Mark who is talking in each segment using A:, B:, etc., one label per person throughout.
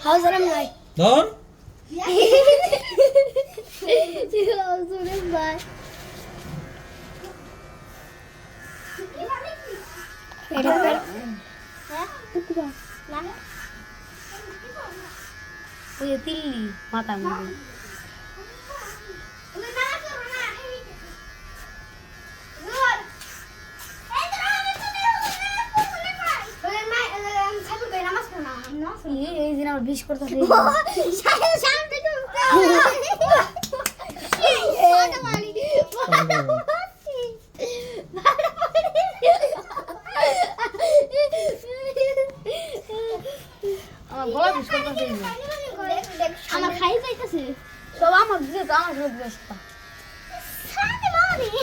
A: Hazırım var.
B: Doğru.
A: Hazırım var. Beraber.
C: Uyutilli mata mungkin. মাথা এই- দিন আমার বিশ করতে আমার গলা বিশ করতে
A: আমার খাই যাইতেছে।
C: সব আমার দিকে তো আমার সব ব্যস্ত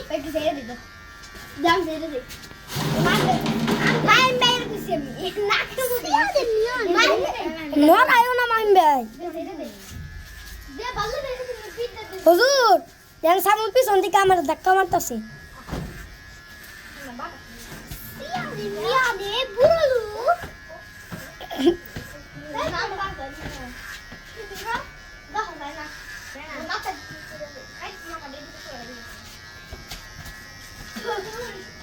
A: একটু ছেড়ে দিত দাম ছেড়ে দে মাই মেয়ের খুশি আমি না খেতে
D: নন আয়ো না মাহিম ভাই
A: দে বাল্লে দে দে পিট দে
D: হুজুর yang সামুন পিছন থেকে আমার ধাক্কা মারতাছে
A: সিয়া দে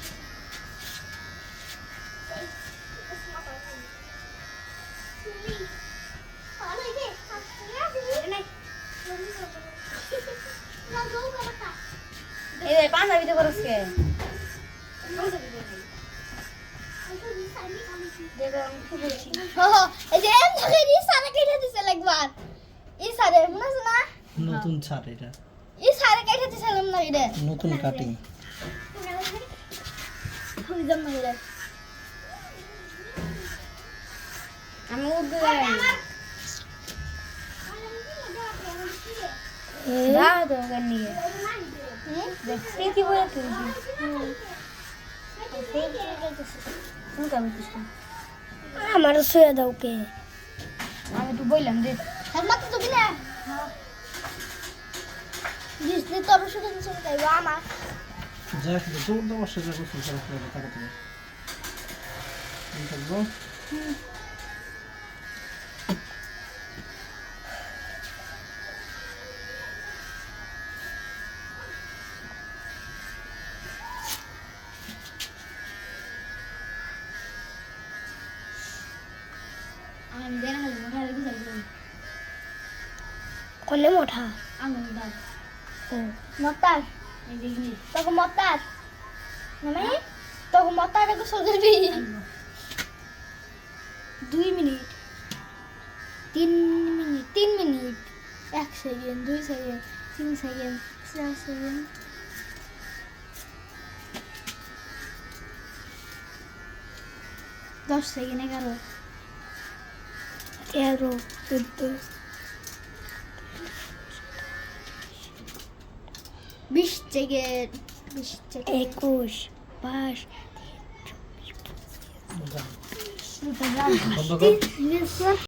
A: মনে আছে না?
B: নতুন ছাড় এটা।
A: ই সারে কেটে দিছিলাম না এটা
B: নতুন কাটিং।
A: ওই জন্য এটা
C: আমি দাও তো নিয়ে। বলে তুলছি তুমি কেমন কিছু
D: আমার শুয়ে দাও কে
C: আমি তো বললাম যে
A: মাত্র তো বিলে জিস দিতে অবশ্যই তো কিছু চাইব আমার
B: যা কিন্তু তোর তো বসে যা করছিস করে থাকব
C: আমি হলে মোটা
A: মতার তোকে মতার তোকে মতার একটু সজবি দুই মিনিট তিন মিনিট তিন মিনিট এক সেকেন্ড দুই সেকেন্ড তিন সেকেন্ড চার সেকেন্ড দশ সেকেন্ড এগারো
D: তেরো চোদ্দ
A: বিশ সেকেন্ড বিশ সেকেন্ড
D: একুশ বাইশ
B: বন্ধ কর
A: তিরিশ